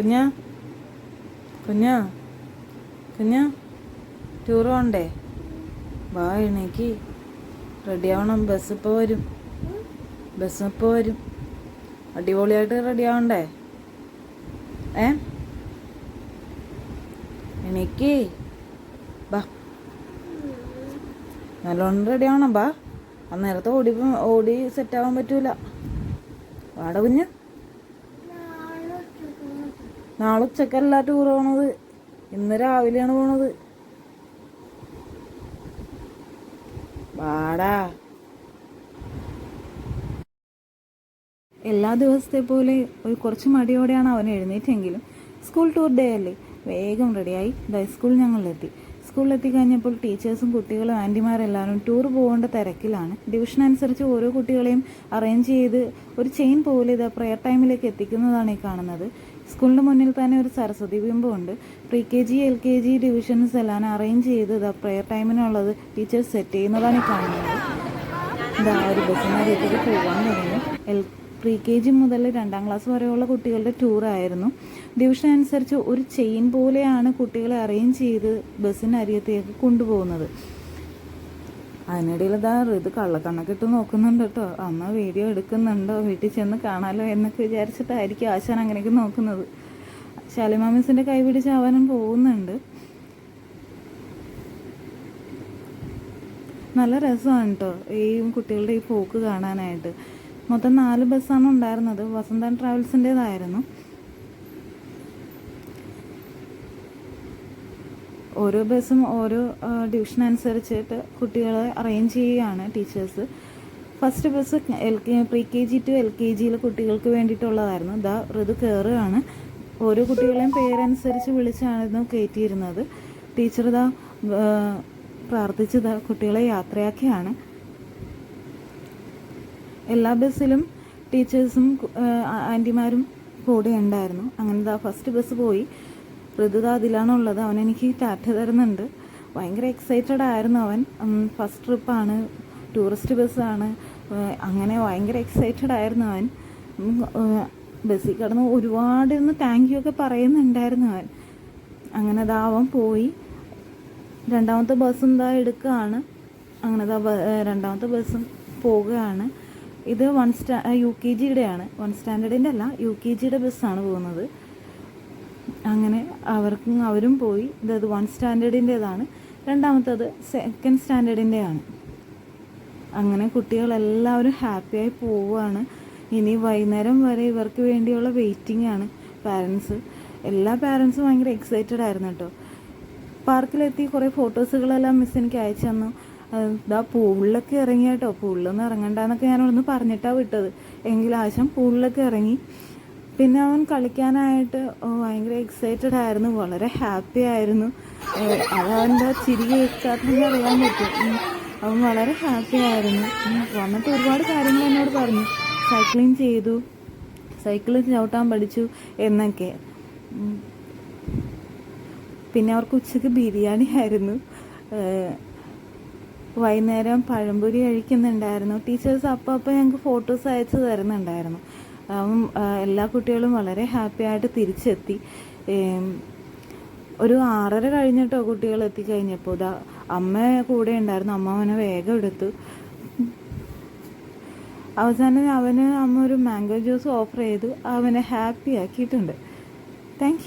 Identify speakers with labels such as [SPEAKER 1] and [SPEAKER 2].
[SPEAKER 1] കുഞ്ഞാ കുഞ്ഞാ കുഞ്ഞാ ടൂർ പോണ്ടേ? വാ എണീക്ക്. റെഡി ആവണം ബസ് ഇപ്പോൾ വരും. ബസ് ഇപ്പോൾ വരും. അടിപൊളിയായിട്ട് റെഡി ആവണ്ടേ? ഏ? എണീക്ക്. ബാ. നല്ലോണം റെഡി ആവണം ബാ. അന്നേരത്തെ ഓടി ഓടി സെറ്റ് ആവാൻ പറ്റൂല. വാട കുഞ്ഞ്. നാളെ ഉച്ചക്കല്ല ടൂർ പോണത്. ഇന്ന് രാവിലെയാണ് പോണത്. വാടാ. എല്ലാ ദിവസത്തെ പോലെ ഒരു കുറച്ച് മടിയോടെയാണ് അവൻ എഴുന്നേറ്റെങ്കിലും സ്കൂൾ ടൂർ ഡേ അല്ലേ? വേഗം റെഡിയായി സ്കൂൾ ഞങ്ങളിലെത്തി. സ്കൂളിലെത്തി കഴിഞ്ഞപ്പോൾ ടീച്ചേഴ്സും കുട്ടികളും ആന്റിമാരെല്ലാവരും ടൂർ പോകേണ്ട തിരക്കിലാണ്. ഡിവിഷൻ അനുസരിച്ച് ഓരോ കുട്ടികളെയും അറേഞ്ച് ചെയ്ത് ഒരു ചെയിൻ പോലെ ഇത് പ്രെയർ ടൈമിലേക്ക് എത്തിക്കുന്നതാണ് ഈ കാണുന്നത്. സ്കൂളിന്റെ മുന്നിൽ തന്നെ ഒരു Saraswati ബിംബമുണ്ട് pre K G L K G divisions എല്ലാം അറേഞ്ച് ചെയ്ത് ഇതാ പ്രെയർ ടൈമിനുള്ളത് ടീച്ചേഴ്സ് സെറ്റ് ചെയ്യുന്നതാണ് കാണുന്നത്. ഇതാ ഒരു ബസ്സിനകത്തേക്ക് പോകാൻ തുടങ്ങി. എൽ പ്രീ കെ ജി മുതൽ രണ്ടാം ക്ലാസ് വരെയുള്ള കുട്ടികളുടെ ടൂറായിരുന്നു ഡിവിഷൻ അനുസരിച്ച് ഒരു ചെയിൻ പോലെയാണ് കുട്ടികളെ അറേഞ്ച് ചെയ്ത് ബസ്സിനരികത്തേക്ക് കൊണ്ടുപോകുന്നത്. അതിനിടയിൽ ഇതാ ഇത് കള്ളക്കണ്ണൊക്കെ ഇട്ട് നോക്കുന്നുണ്ട് കേട്ടോ. അമ്മ വീഡിയോ എടുക്കുന്നുണ്ടോ? വീട്ടിൽ ചെന്ന് കാണാലോ എന്നൊക്കെ വിചാരിച്ചിട്ടായിരിക്കും ആശാൻ അങ്ങനെയൊക്കെ നോക്കുന്നത്. ശാലിമാമിസിന്റെ കൈ പിടിച്ച് അവനും പോകുന്നുണ്ട്. നല്ല രസമാണ് കേട്ടോ ഈ കുട്ടികളുടെ ഈ പോക്ക് കാണാനായിട്ട്. മൊത്തം നാല് ബസ്സാണ് ഉണ്ടായിരുന്നത്. വസന്തൻ ട്രാവൽസിന്റെതായിരുന്നു ഓരോ ബസ്സും ഓരോ ഡിവിഷൻ അനുസരിച്ചിട്ട് കുട്ടികളെ അറേഞ്ച് ചെയ്യുകയാണ് teachers first bus L K pre K G to L K ജിയിലെ കുട്ടികൾക്ക് വേണ്ടിയിട്ടുള്ളതായിരുന്നു. ദാ ഋതു കയറുകയാണ് ഓരോ കുട്ടികളെയും പേരനുസരിച്ച് വിളിച്ചായിരുന്നു കയറ്റിയിരുന്നത് ടീച്ചർ ഇതാ പ്രാർത്ഥിച്ചത് കുട്ടികളെ യാത്രയാക്കിയാണ്. എല്ലാ ബസ്സിലും ടീച്ചേഴ്സും ആന്റിമാരും കൂടെ ഉണ്ടായിരുന്നു അങ്ങനെ ദാ ഫസ്റ്റ് ബസ് പോയി. ഋതുത അതിലാണുള്ളത് അവൻ എനിക്ക് ടാറ്റ തരുന്നുണ്ട്. ഭയങ്കര എക്സൈറ്റഡ് ആയിരുന്നു അവൻ. ഫസ്റ്റ് ട്രിപ്പാണ് ടൂറിസ്റ്റ് ബസ്സാണ് അങ്ങനെ ഭയങ്കര എക്സൈറ്റഡ് ആയിരുന്നു അവൻ. ബസ്സിൽ കിടന്ന് ഒരുപാട് ഒന്ന് താങ്ക് യു ഒക്കെ പറയുന്നുണ്ടായിരുന്നു അവൻ. അങ്ങനെ അവൻ പോയി. രണ്ടാമത്തെ ബസ്സും ദാ എടുക്കുകയാണ്. അങ്ങനെ ദാ രണ്ടാമത്തെ ബസ്സും പോവുകയാണ്. ഇത് വൺ സ്റ്റാ യു കെ ജിയുടെയാണ്. വൺ സ്റ്റാൻഡേർഡിന്റെ അല്ല യു കെ ജിയുടെ ബസ്സാണ് പോകുന്നത്. അങ്ങനെ അവർക്കും അവരും പോയി. ഇതത് വൺ സ്റ്റാൻഡേർഡിന്റേതാണ് രണ്ടാമത്തത് സെക്കൻഡ് സ്റ്റാൻഡേർഡിന്റെയാണ് അങ്ങനെ കുട്ടികളെല്ലാവരും ഹാപ്പിയായി പോവുകയാണ് ഇനി വൈകുന്നേരം വരെ ഇവർക്ക് വേണ്ടിയുള്ള വെയിറ്റിംഗ് ആണ്. പാരൻസ് എല്ലാ പാരൻസും ഭയങ്കര എക്സൈറ്റഡ് ആയിരുന്നു കേട്ടോ പാർക്കിലെത്തി കുറേ ഫോട്ടോസുകളെല്ലാം മിസ് എനിക്ക് അയച്ചു തന്നു. ഇതാ പൂളിലൊക്കെ ഇറങ്ങി കേട്ടോ പൂളിലൊന്നും ഇറങ്ങണ്ടെന്നൊക്കെ ഞാനൊന്ന് പറഞ്ഞിട്ടാണ് വിട്ടത്. എങ്കിലും ആശം പൂളിലൊക്കെ ഇറങ്ങി. പിന്നെ അവൻ കളിക്കാനായിട്ട് ഭയങ്കര എക്സൈറ്റഡ് ആയിരുന്നു. വളരെ ഹാപ്പി ആയിരുന്നു. അതവന്റെ ചിരി കേൾക്കാത്തതെന്ന് അറിയാൻ പറ്റും. അവൻ വളരെ ഹാപ്പി ആയിരുന്നു. വന്നിട്ട് ഒരുപാട് കാര്യങ്ങൾ എന്നോട് പറഞ്ഞു. സൈക്ലിംഗ് ചെയ്തു. സൈക്കിളിൽ ചവിട്ടാൻ പഠിച്ചു എന്നൊക്കെ. പിന്നെ അവർക്ക് ഉച്ചയ്ക്ക് ബിരിയാണി ആയിരുന്നു. വൈകുന്നേരം പഴംപൊരി കഴിക്കുന്നുണ്ടായിരുന്നു. ടീച്ചേഴ്സ് അപ്പം അപ്പം ഞങ്ങൾക്ക് ഫോട്ടോസ് അയച്ചു തരുന്നുണ്ടായിരുന്നു. എല്ലാ കുട്ടികളും വളരെ ഹാപ്പി ആയിട്ട് തിരിച്ചെത്തി. ഒരു ആറര കഴിഞ്ഞിട്ടോ കുട്ടികൾ എത്തിക്കഴിഞ്ഞപ്പോൾ ഇതാ അമ്മ കൂടെ ഉണ്ടായിരുന്നു. അമ്മ അവനെ വേഗം എടുത്തു. അവസാനം അവന് അമ്മ ഒരു മാംഗോ ജ്യൂസ് ഓഫർ ചെയ്തു. അവനെ ഹാപ്പി ആക്കിയിട്ടുണ്ട്. താങ്ക്